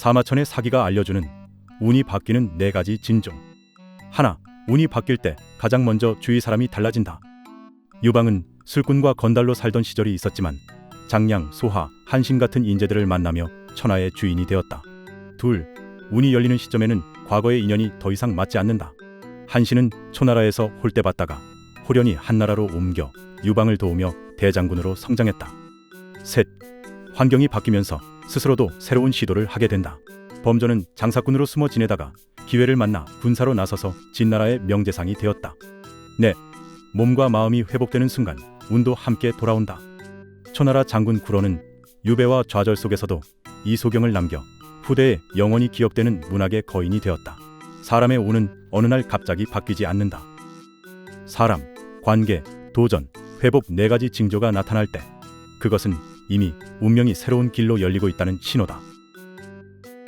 사마천의 사기가 알려주는 운이 바뀌는 네 가지 징조. 하나, 운이 바뀔 때 가장 먼저 주위 사람이 달라진다. 유방은 술꾼과 건달로 살던 시절이 있었지만 장량, 소하, 한신 같은 인재들을 만나며 천하의 주인이 되었다. 둘, 운이 열리는 시점에는 과거의 인연이 더 이상 맞지 않는다. 한신은 초나라에서 홀대받다가 호련히 한나라로 옮겨 유방을 도우며 대장군으로 성장했다. 셋, 환경이 바뀌면서 스스로도 새로운 시도를 하게 된다. 범조는 장사꾼으로 숨어 지내다가 기회를 만나 군사로 나서서 진나라의 명재상이 되었다. 넷, 몸과 마음이 회복되는 순간 운도 함께 돌아온다. 초나라 장군 구로는 유배와 좌절 속에서도 이 소경을 남겨 후대에 영원히 기억되는 문학의 거인이 되었다. 사람의 운은 어느 날 갑자기 바뀌지 않는다. 사람, 관계, 도전, 회복 네 가지 징조가 나타날 때 그것은 이미 운명이 새로운 길로 열리고 있다는 신호다.